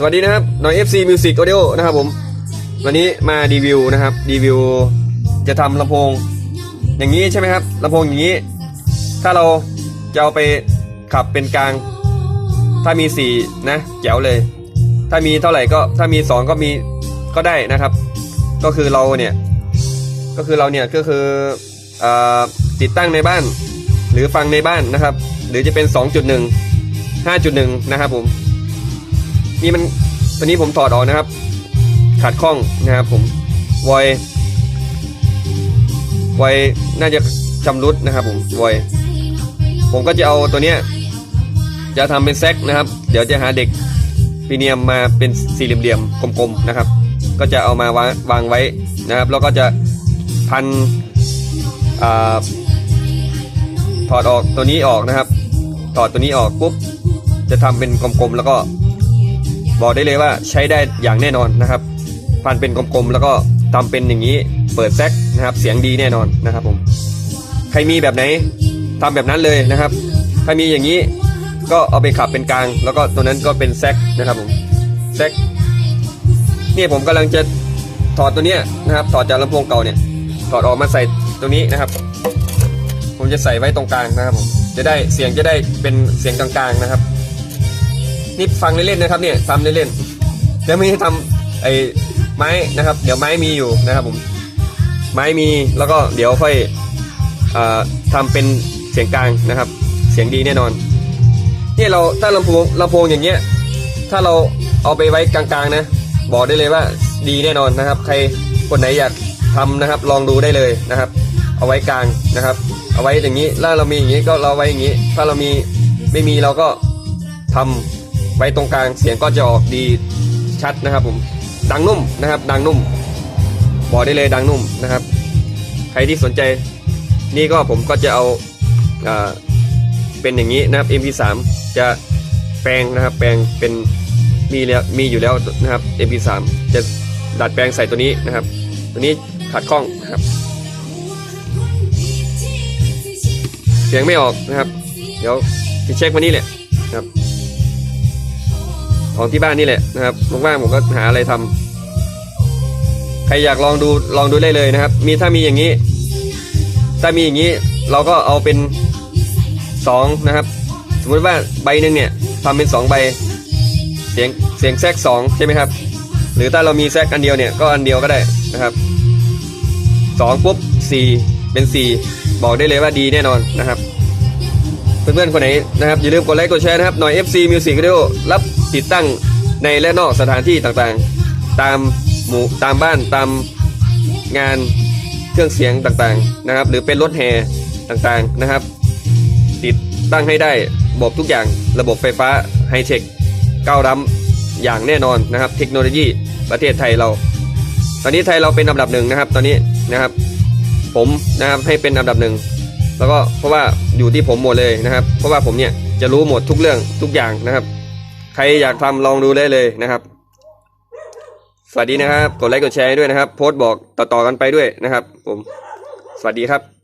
สวัสดีนะครับหน่อย FC Music Audio นะครับผม วันนี้มารีวิวนะครับรีวิวจะทำลำโพง อย่างนี้ใช่ไหมครับลำโพงอย่างนี้ ถ้าเราจะเอาไปขับเป็นกลาง ถ้ามีสี่นะแจ๋วเลย ถ้ามีเท่าไหร่ก็ถ้ามีสองก็มีก็ได้นะครับ ก็คือเราเนี่ย ก็คือเราเนี่ยก็คือเออติดตั้งในบ้าน หรือฟังในบ้านนะครับ หรือจะเป็น 2.1 5.1 นะครับผม นี่มันตัวนี้ผมถอดออกนะครับขัดข้องนะครับผมวอยวอยน่าจะชำรุดนะครับ ผมวอยผมก็จะเอาตัวเนี้ยจะทำเป็นแซกนะครับ เดี๋ยวจะหาเด็กพีเนียมมาเป็นสี่เหลี่ยมๆกลมๆนะครับ ก็จะเอามาวางวางไว้นะครับ แล้วก็จะพันอถอดออกตัวนี้ออกนะครับ ถอดตัวนี้ออกปุ๊บจะทำเป็นกลมๆแล้วก็ บอกได้เลยว่าใช้ได้อย่างแน่นอนนะครับพันเป็นกลมๆแล้วก็ทำเป็นอย่างนี้เปิดแซกนะครับ เสียงดีแน่นอนนะครับผมใครมีแบบไหนทำแบบนั้นเลยนะครับ ถ้ามีอย่างนี้ก็เอาไปขับเป็นกลาง แล้วก็ตัวนั้นก็เป็นแซกนะครับผมแซกนี่ผมกำลังจะถอดตัวเนี้ยนะครับ ถอดจากลำโพงเก่าเนี่ย ถอดออกมาใส่ตรงนี้นะครับ ผมจะใส่ไว้ตรงกลางนะครับผมจะได้เสียงจะได้เป็นเสียงกลางๆนะครับ นี่ฟังเล่นๆนะครับเนี่ยทำเล่นๆจะไม่ได้ทำไอ้ไม้นะครับ เดี๋ยวไม้มีอยู่นะครับผมไม้มีแล้วก็เดี๋ยวค่อยอาทำเป็นเสียงกลางนะครับ เสียงดีแน่นอนเนี่ยเราถ้าลำโพงลำโพงอย่างเงี้ยถ้าเราเอาไปไว้กลางๆนะ บอกได้เลยว่าดีแน่นอนนะครับ ใครคนไหนอยากทำนะครับ ลองดูได้เลยนะครับ เอาไว้กลางนะครับ เอาไว้อย่างนี้ถ้าเรามีอย่างนี้ก็เราไว้อย่างนี้ ถ้าเรามีไม่มีเราก็ทำ ไว้ตรงกลางเสียงก็จะออกดีชัดนะครับผมดังนุ่มนะครับ ดังนุ่มบอกได้เลยดังนุ่มนะครับ ใครที่สนใจนี่ก็ผมก็จะเอาอ่าเป็นอย่างนี้นะครับ MP3 จะแปลงนะครับ แปลงเป็นมีแล้วมีอยู่แล้วนะครับ MP3 จะดัดแปลงใส่ตัวนี้นะครับ ตัวนี้ขัดข้องนะครับ เสียงไม่ออกนะครับ เดี๋ยวจะเช็ควันนี้แหละครับ ของที่บ้านนี่แหละนะครับว่างๆผมก็หาอะไรทำใครอยากลองดูลองดูได้เลยนะครับ มีถ้ามีอย่างนี้ ถ้ามีอย่างนี้เราก็เอาเป็นสองนะครับ สมมติว่าใบหนึ่งเนี่ยทำเป็นสองใบ เสียงเสียงแทรกสองใช่ไหมครับ หรือถ้าเรามีแทรกอันเดียวเนี่ยก็อันเดียวก็ได้นะครับสองปุ๊บสี่เป็นสี่บอกได้เลยว่าดีแน่นอนนะครับ เพื่อนๆคนไหนนะครับอย่าลืมกดไลค์กดแชร์นะครับหน่อย FC Music Radio รับติดตั้งในและนอกสถานที่ต่างๆ ตามหมู่ตามบ้านตามงานเครื่องเสียงต่างๆนะครับ หรือเป็นรถแห่ต่างๆนะครับ ติดตั้งให้ได้ระบบทุกอย่างระบบไฟฟ้าไฮเทคก้าวล้ำอย่างแน่นอนนะครับ เทคโนโลยีประเทศไทยเรา ตอนนี้ไทยเราเป็นอันดับหนึ่งนะครับ ตอนนี้นะครับ ผมนะครับให้เป็นอันดับหนึ่ง แล้วก็เพราะว่าอยู่ที่ผมหมดเลยนะครับ เพราะว่าผมเนี่ยจะรู้หมดทุกเรื่องทุกอย่างนะครับ ใครอยากทำลองดูได้เลยนะครับ สวัสดีนะครับ กดไลค์กดแชร์ด้วยนะครับ โพสต์บอกต่อๆกันไปด้วยนะครับ ผม สวัสดีครับ